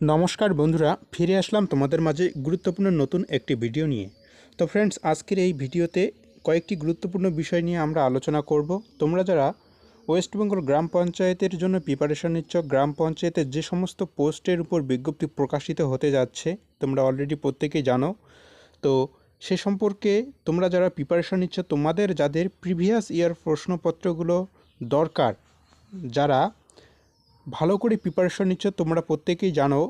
নমস্কার বন্ধুরা, ফিরে আসলাম তোমাদের মাঝে গুরুত্বপূর্ণ নতুন একটি ভিডিও নিয়ে। তো ফ্রেন্ডস আজকের এই ভিডিওতে কয়েকটি গুরুত্বপূর্ণ বিষয় নিয়ে আমরা আলোচনা করব। তোমরা যারা ওয়েস্ট বেঙ্গল গ্রাম পঞ্চায়েতের জন্য প্রিপারেশন নিচ্ছ, গ্রাম পঞ্চায়েতের যে সমস্ত পোস্টের উপর বিজ্ঞপ্তি প্রকাশিত হতে যাচ্ছে, তোমরা অলরেডি প্রত্যেকেই জানো। তো সে সম্পর্কে তোমরা যারা প্রিপারেশন নিচ্ছ, তোমাদের যাদের প্রিভিয়াস ইয়ার প্রশ্নপত্রগুলো দরকার, যারা ভালো করে প্রিপারেশন নিচ্ছ। তোমরা প্রত্যেকেই জানো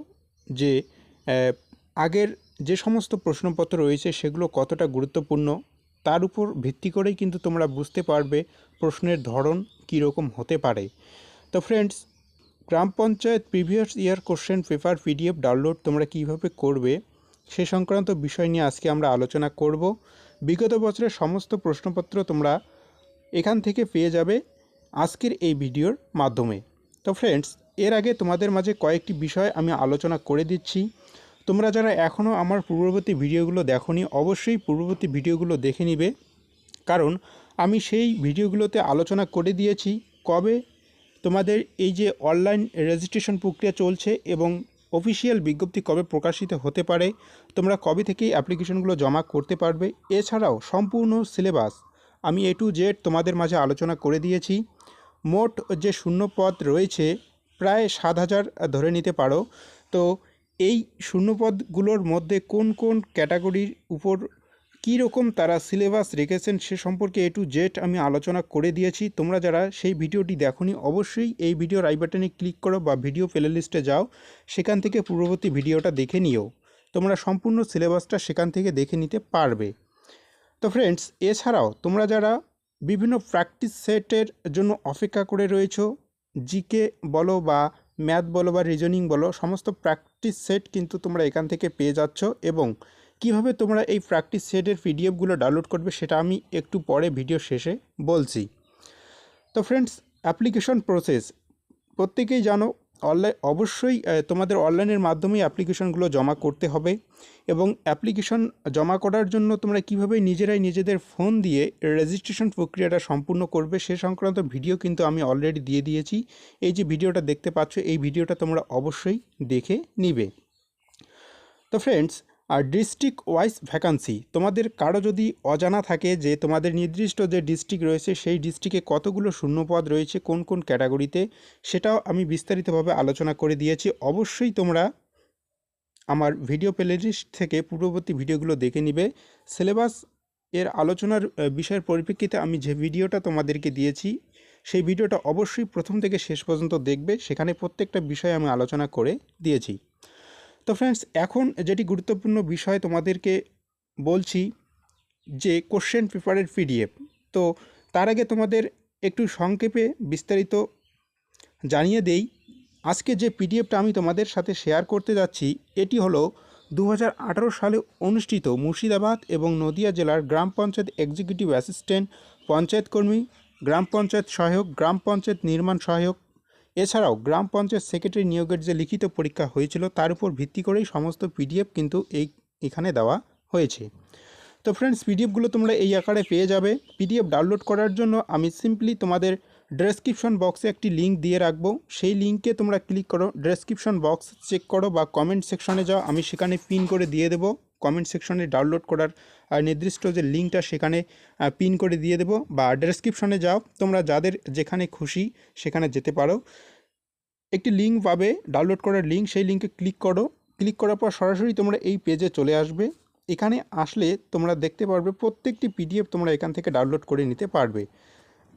যে আগের যে সমস্ত প্রশ্নপত্র রয়েছে সেগুলো কতটা গুরুত্বপূর্ণ, তার উপর ভিত্তি করেই কিন্তু তোমরা বুঝতে পারবে প্রশ্নের ধরন কী রকম হতে পারে। তো friends gram panchayat previous year question paper PDF download তোমরা কীভাবে করবে, সে সংক্রান্ত বিষয় নিয়ে আজকে আমরা আলোচনা করব। বিগত বছরের সমস্ত প্রশ্নপত্র তোমরা এখান থেকে পেয়ে যাবে আজকের এই ভিডিওর মাধ্যমে। তো ফ্রেন্ডস এর আগে তোমাদের মাঝে কয়েকটি বিষয় আমি আলোচনা করে দিচ্ছি। তোমরা যারা এখনও আমার পূর্ববর্তী ভিডিওগুলো দেখোনি, অবশ্যই পূর্ববর্তী ভিডিওগুলো দেখে নিবে। কারণ আমি সেই ভিডিওগুলোতে আলোচনা করে দিয়েছি কবে তোমাদের এই যে অনলাইন রেজিস্ট্রেশন প্রক্রিয়া চলছে এবং অফিসিয়াল বিজ্ঞপ্তি কবে প্রকাশিত হতে পারে, তোমরা কবে থেকেই অ্যাপ্লিকেশনগুলো জমা করতে পারবে, এছাড়াও সম্পূর্ণ সিলেবাস আমি এ টু জেড তোমাদের মাঝে আলোচনা করে দিয়েছি। মোট যে শূন্য পদ রয়েছে, প্রায় সাত হাজার ধরে নিতে পারো। তো এই শূন্যপদগুলোর মধ্যে কোন কোন ক্যাটাগরির উপর কী রকম তারা সিলেবাস রেখেছেন সে সম্পর্কে এ টু জেড আমি আলোচনা করে দিয়েছি। তোমরা যারা সেই ভিডিওটি দেখোনি, অবশ্যই এই ভিডিওর আই বাটনে ক্লিক করো বা ভিডিও প্লে লিস্টে যাও। সেখান থেকে পূর্ববর্তী ভিডিওটা দেখে নিও। তোমরা সম্পূর্ণ সিলেবাসটা সেখান থেকে দেখে নিতে পারবে। তো ফ্রেন্ডস, এছাড়াও তোমরা যারা বিভিন্ন প্র্যাকটিস সেটের জন্য অপেক্ষা করে রয়েছো। জিকে বলো বা ম্যাথ বলো বা রিজনিং বলো, সমস্ত প্র্যাকটিস সেট কিন্তু তোমরা এখান থেকে পেয়ে যাচ্ছ এবং কীভাবে তোমরা এই প্র্যাকটিস সেটের পিডিএফগুলো ডাউনলোড করবে সেটা আমি একটু পরে ভিডিও শেষে বলছি। তো ফ্রেন্ডস অ্যাপ্লিকেশন প্রসেস প্রত্যেকেই জানো অনলাইন অবশ্যই তোমাদের অনলাইনের মাধ্যমেই অ্যাপ্লিকেশনগুলো জমা করতে হবে এবং অ্যাপ্লিকেশন জমা করার জন্য তোমরা কীভাবে নিজেরাই নিজেদের ফোন দিয়ে রেজিস্ট্রেশন প্রক্রিয়াটা সম্পূর্ণ করবে সে সংক্রান্ত ভিডিও কিন্তু আমি অলরেডি দিয়ে দিয়েছি। এই যে ভিডিওটা দেখতে পাচ্ছ, এই ভিডিওটা তোমরা অবশ্যই দেখে নিবে। তো ফ্রেন্ডস আর ডিস্ট্রিক্ট ওয়াইজ ভ্যাকান্সি তোমাদের কারও যদি অজানা থাকে যে তোমাদের নির্দিষ্ট যে ডিস্ট্রিক্ট রয়েছে, সেই ডিস্ট্রিক্টে কতগুলো শূন্যপদ রয়েছে, কোন কোন ক্যাটাগরিতে সেটাও আমি বিস্তারিতভাবে আলোচনা করে দিয়েছি। অবশ্যই তোমরা আমার ভিডিও প্লেলিস্ট থেকে পূর্ববর্তী ভিডিওগুলো দেখে নিবে। সিলেবাস এর আলোচনার বিষয়ের পরিপ্রেক্ষিতে আমি যে ভিডিওটা তোমাদেরকে দিয়েছি, সেই ভিডিওটা অবশ্যই প্রথম থেকে শেষ পর্যন্ত দেখবে। সেখানে প্রত্যেকটা বিষয় আমি আলোচনা করে দিয়েছি। তো ফ্রেন্ডস এখন যেটি গুরুত্বপূর্ণ বিষয় তোমাদেরকে বলছি যে কোশ্চেন পেপারের পিডিএফ তো তার আগে তোমাদের একটু সংক্ষেপে বিস্তারিত জানিয়ে দেই। আজকে যে পিডিএফটা আমি তোমাদের সাথে শেয়ার করতে যাচ্ছি, এটি হলো দু হাজার আঠারো সালে অনুষ্ঠিত মুর্শিদাবাদ এবং নদিয়া জেলার গ্রাম পঞ্চায়েত এক্সিকিউটিভ অ্যাসিস্ট্যান্ট পঞ্চায়েত কর্মী, গ্রাম পঞ্চায়েত সহায়ক, গ্রাম পঞ্চায়েত নির্মাণ সহায়ক এছাড়াও গ্রাম পঞ্চায়েত সেক্রেটারি নিয়োগের যে লিখিত পরীক্ষা হয়েছিল, তার উপর ভিত্তি করেই সমস্ত পিডিএফ কিন্তু এই, এখানে দেওয়া হয়েছে। তো ফ্রেন্ডস পিডিএফগুলো তোমরা এই আকারে পেয়ে যাবে। পিডিএফ ডাউনলোড করার জন্য আমি সিম্পলি তোমাদের ডেসক্রিপশন বক্সে একটি লিঙ্ক দিয়ে রাখব। সেই লিঙ্কে তোমরা ক্লিক করো ডেসক্রিপশন বক্স চেক করো বা কমেন্ট সেকশনে যাও, আমি সেখানে পিন করে দিয়ে দেবো। কমেন্ট সেকশনে ডাউনলোড করার নির্দিষ্ট যে লিঙ্কটা সেখানে পিন করে দিয়ে দেবো বা ডেসক্রিপশনে যাও। তোমরা যাদের যেখানে খুশি সেখানে যেতে পারো। একটি লিঙ্ক পাবে ডাউনলোড করার লিঙ্ক সেই লিঙ্কে ক্লিক করো। ক্লিক করার পর সরাসরি তোমরা এই পেজে চলে আসবে। এখানে আসলে তোমরা দেখতে পারবে প্রত্যেকটি পিডিএফ তোমরা এখান থেকে ডাউনলোড করে নিতে পারবে।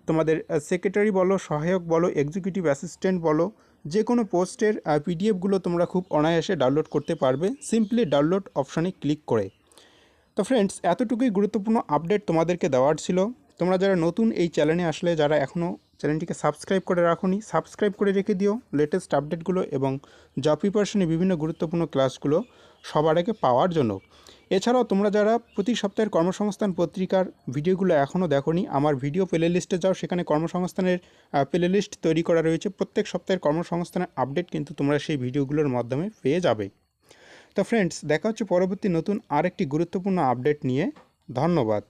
তোমাদের সেক্রেটারি বলো, সহায়ক বলো এক্সিকিউটিভ অ্যাসিস্ট্যান্ট বলো যে কোনো পোস্টের পিডিএফগুলো তোমরা খুব অনায়াসে ডাউনলোড করতে পারবে। সিম্পলি ডাউনলোড অপশানে ক্লিক করে। তো ফ্রেন্ডস এতটুকুই গুরুত্বপূর্ণ আপডেট তোমাদেরকে দেওয়ার ছিল। তোমরা যারা নতুন এই চ্যানেলে আসলে, যারা এখনও চ্যানেলটিকে সাবস্ক্রাইব করে রাখোনি সাবস্ক্রাইব করে রেখে দিও। লেটেস্ট আপডেটগুলো এবং জব প্রিপারেশনে বিভিন্ন গুরুত্বপূর্ণ ক্লাসগুলো সবার আগে পাওয়ার জন্য। এছাড়াও তোমরা যারা প্রতি সপ্তাহের কর্মসংস্থান পত্রিকার ভিডিওগুলো এখনও দেখোনি, আমার ভিডিও প্লে লিস্টে যাও, সেখানে কর্মসংস্থানের প্লে লিস্ট তৈরি করা রয়েছে। প্রত্যেক সপ্তাহের কর্মসংস্থানের আপডেট কিন্তু তোমরা সেই ভিডিওগুলোর মাধ্যমে পেয়ে যাবে। তো ফ্রেন্ডস দেখা হচ্ছে পরবর্তী নতুন আরেকটি গুরুত্বপূর্ণ আপডেট নিয়ে। ধন্যবাদ।